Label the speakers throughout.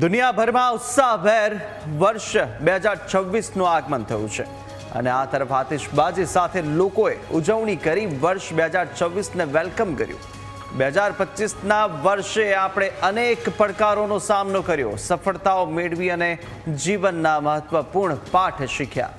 Speaker 1: દુનિયાભરમાં ઉત્સાહભેર વર્ષ બે હજાર છવ્વીસનું આગમન થયું છે. અને આ તરફ આતિશબાજી સાથે લોકોએ ઉજવણી કરી વર્ષ બે હજાર છવ્વીસને વેલકમ કર્યું. બે હજાર પચીસના વર્ષે આપણે અનેક પડકારોનો સામનો કર્યો. સફળતાઓ મેળવી અને જીવનના મહત્વપૂર્ણ પાઠ શીખ્યા.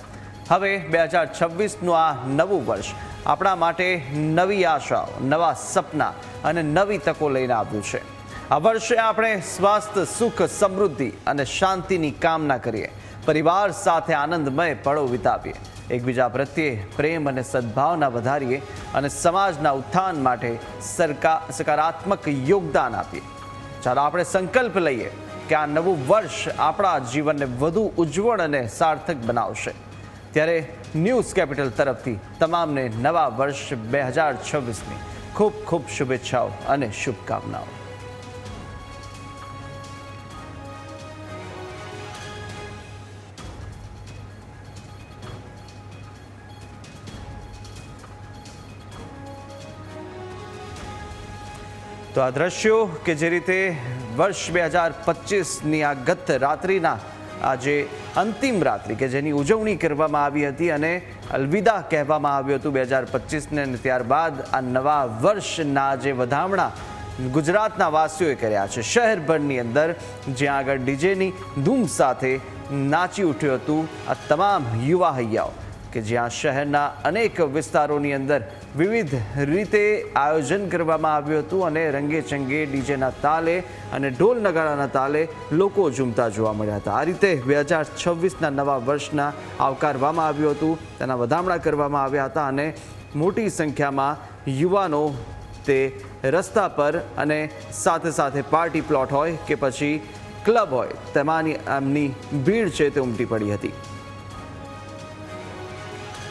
Speaker 1: હવે બે હજાર છવ્વીસનું આ નવું વર્ષ આપણા માટે નવી આશાઓ, નવા સપના અને નવી તકો લઈને આવ્યું છે. આ વર્ષે આપણે સ્વાસ્થ્ય, સુખ, સમૃદ્ધિ અને શાંતિની કામના કરીએ. પરિવાર સાથે આનંદમય પળો વિતાવીએ. એકબીજા પ્રત્યે પ્રેમ અને સદભાવના વધારીએ અને સમાજના ઉત્થાન માટે સરકાર સકારાત્મક યોગદાન આપીએ. ચાલો આપણે સંકલ્પ લઈએ કે આ નવું વર્ષ આપણા જીવનને વધુ ઉજ્જવળ અને સાર્થક બનાવશે. ત્યારે ન્યૂઝ કેપિટલ તરફથી તમામને નવા વર્ષ બે હજાર છવ્વીસની ખૂબ ખૂબ શુભેચ્છાઓ અને શુભકામનાઓ. તો આ દ્રશ્યો કે જે રીતે વર્ષ બે હજાર પચીસની આ ગત રાત્રિના આજે અંતિમ રાત્રિ કે જેની ઉજવણી કરવામાં આવી હતી અને અલવિદા કહેવામાં આવ્યું હતું બે હજાર પચીસને અને ત્યારબાદ આ નવા વર્ષના જે વધામણા ગુજરાતના વાસીઓએ કર્યા છે. શહેરભરની અંદર જ્યાં આગળ ડીજેની ધૂમ સાથે નાચી ઉઠ્યું હતું આ તમામ યુવા હૈયાઓ. કે જ્યાં શહેરના અનેક વિસ્તારોની અંદર વિવિધ રીતે આયોજન કરવામાં આવ્યું હતું અને રંગે ચંગે ડીજેના તાલે અને ઢોલ નગારાના તાલે લોકો ઝૂમતા જોવા મળ્યા હતા. આ રીતે બે હજાર છવ્વીસના નવા વર્ષના આવકારવામાં આવ્યું હતું. તેના વધામણા કરવામાં આવ્યા હતા અને મોટી સંખ્યામાં યુવાનો તે રસ્તા પર અને સાથે સાથે પાર્ટી પ્લોટ હોય કે પછી ક્લબ હોય, તેમાંની એમની ભીડ છે તે ઉમટી પડી હતી.